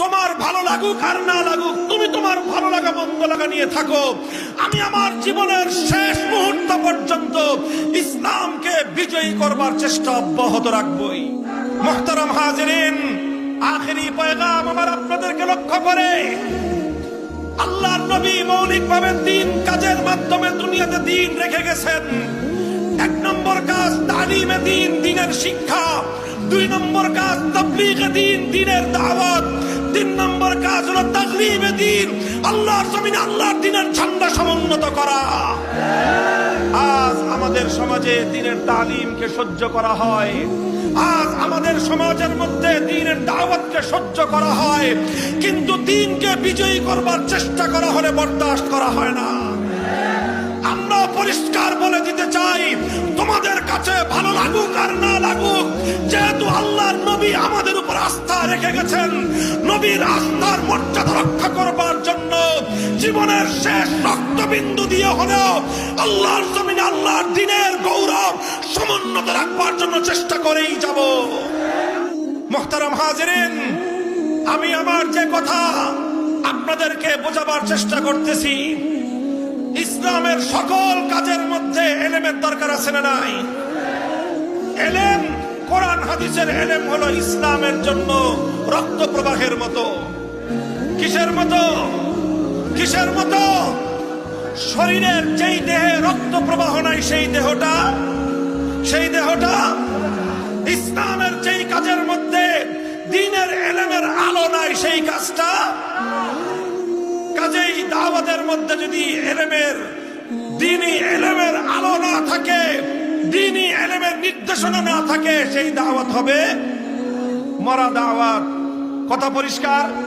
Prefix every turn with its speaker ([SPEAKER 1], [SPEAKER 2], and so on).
[SPEAKER 1] তোমার ভালো লাগুক আর না লাগুক, তুমি তোমার ভালো লাগা, মন্দ লাগা নিয়ে থাকো। আমি আমার জীবনের শেষ মুহূর্ত পর্যন্ত ইসলামকে বিজয়ী করবার চেষ্টা অব্যাহত রাখবই। মোহতারাম হাজরিন, আখেরি পয়গাম আমার আপনাদেরকে লক্ষ্য করে। আল্লাহ নবী মৌলিকভাবে দিন কাজের মাধ্যমে দুনিয়াতে দিন রেখে গেছেন। এক নম্বর কাজ তালিমে দিন, দিনের শিক্ষা। দুই নম্বর কাজ তবলিগে দিন, দিনের দাওয়াত। তিন নম্বর কাজ হলো তাকলিমে দিন। আল্লাহর জমিনে আল্লাহর দিনের ঝান্ডা সমুন্নত করা। আজ আমাদের সমাজে দিনের তালিমকে সহ্য করা হয়। আজ আমাদের সমাজের মধ্যে দিনের দাওয়াতকে সহ্য করা হয়। কিন্তু দিনকে বিজয়ী করবার চেষ্টা করা হলে বরদাস্ত করা হয় না। আমরা পরিষ্কার বলে দিতে চাই যেহেতু আল্লাহর নবী আমাদের উপর আস্থা রেখে গেছেন, নবীর আস্থার মর্যাদা রক্ষা করবার জন্য জীবনের শেষ রক্তবিন্দু দিয়ে হলেও আল্লাহর জমিনে আল্লাহর দিনের গৌরব সমুন্নত রাখবার জন্য চেষ্টা করেই যাব। মোহতারাম হাজরিন, আমি আমার যে কথা আপনাদেরকে বোঝাবার চেষ্টা করতেছি, ইসলামের সকল কাজের মধ্যে এলেমের দরকার আছে না নাই? এলেম কোরআন হাদিসের এলেম হলো ইসলামের জন্য রক্ত প্রবাহের মতো। কিসের মতো? কিসের মতো? শরীরের যেই দেহে রক্ত প্রবাহ নাই, সেই দেহটা সেই দেহটা ইসলামের যেই কাজের মধ্যে দিনের এলেমের আলো নাই, সেই কাজটা কাজেই দাওয়াতের মধ্যে যদি এলেমের, দিনই এলেমের আলো না থাকে এলেমের নির্দেশনা না থাকে সেই দাওয়াত হবে। মরা দাওয়াত। কথা পরিষ্কার?